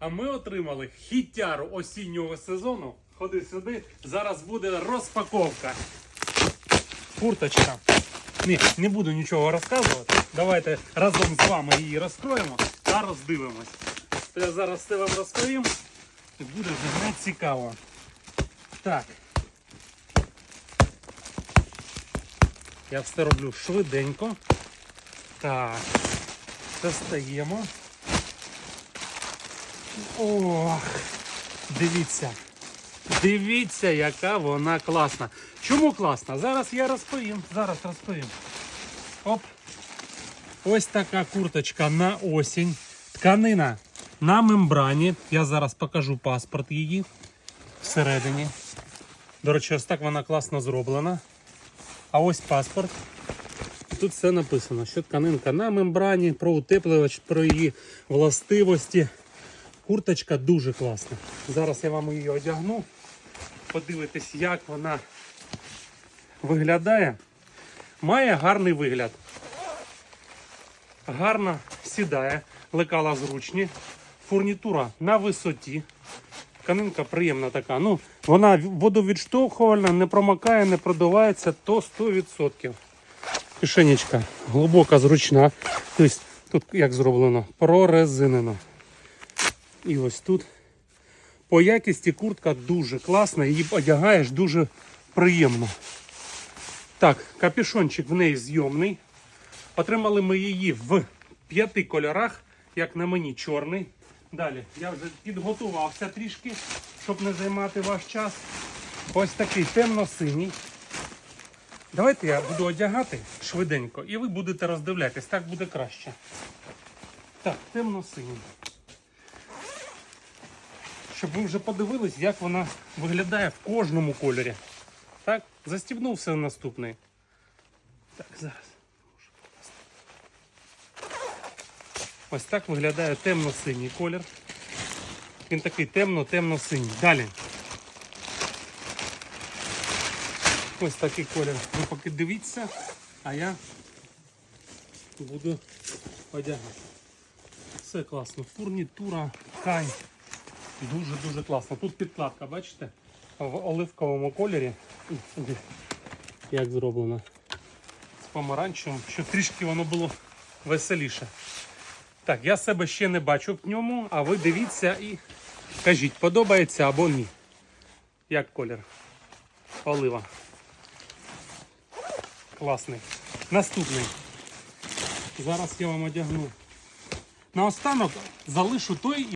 А ми отримали хіттяру осіннього сезону. Ходи сюди. Зараз буде розпаковка. Курточка. Ні, не буду нічого розказувати. Давайте разом з вами її розкроємо та роздивимось. Я зараз все вам розповім. І буде вже не цікаво. Так. Я все роблю швиденько. Так. Достаємо. Ох, дивіться. Дивіться, яка вона класна. Чому класна? Зараз я розповім. Зараз розповім. Оп. Ось така курточка на осінь. Тканина на мембрані. Я зараз покажу паспорт її всередині. До речі, ось так вона класно зроблена. А ось паспорт. Тут все написано, що тканинка на мембрані, про утеплювач, про її властивості. Курточка дуже класна. Зараз я вам її одягну. Подивитись, як вона виглядає. Має гарний вигляд. Гарно сідає, лекала зручні. Фурнітура на висоті. Тканинка приємна така. Ну, вона водовідштовхувальна, не промокає, не продувається, то 100%. Кишенечка глибока, зручна. Тобто тут як зроблено? Прорезинено. І ось тут. По якісті куртка дуже класна, її одягаєш дуже приємно. Так, капюшончик в неї зйомний. Отримали ми її в п'яти кольорах, як на мені чорний. Далі я вже підготувався трішки, щоб не займати ваш час. Ось такий темно-синій. Давайте я буду одягати швиденько, і ви будете роздивлятись, так буде краще. Так, темно-синій. Щоб ви вже подивились, як вона виглядає в кожному кольорі. Так, застібнувся наступний. Так, зараз. Ось так виглядає темно-синій колір. Він такий темно-темно-синій. Далі. Ось такий колір. Ви поки дивіться, а я буду одягати. Все класно. Фурнітура, ткань. Дуже-дуже класно. Тут підкладка, бачите? В оливковому кольорі. Як зроблено. З помаранчевим, щоб трішки воно було веселіше. Так, я себе ще не бачу в ньому, а ви дивіться і кажіть, подобається або ні. Як колір? Олива. Класний. Наступний. Зараз я вам одягну. Наостанок залишу той.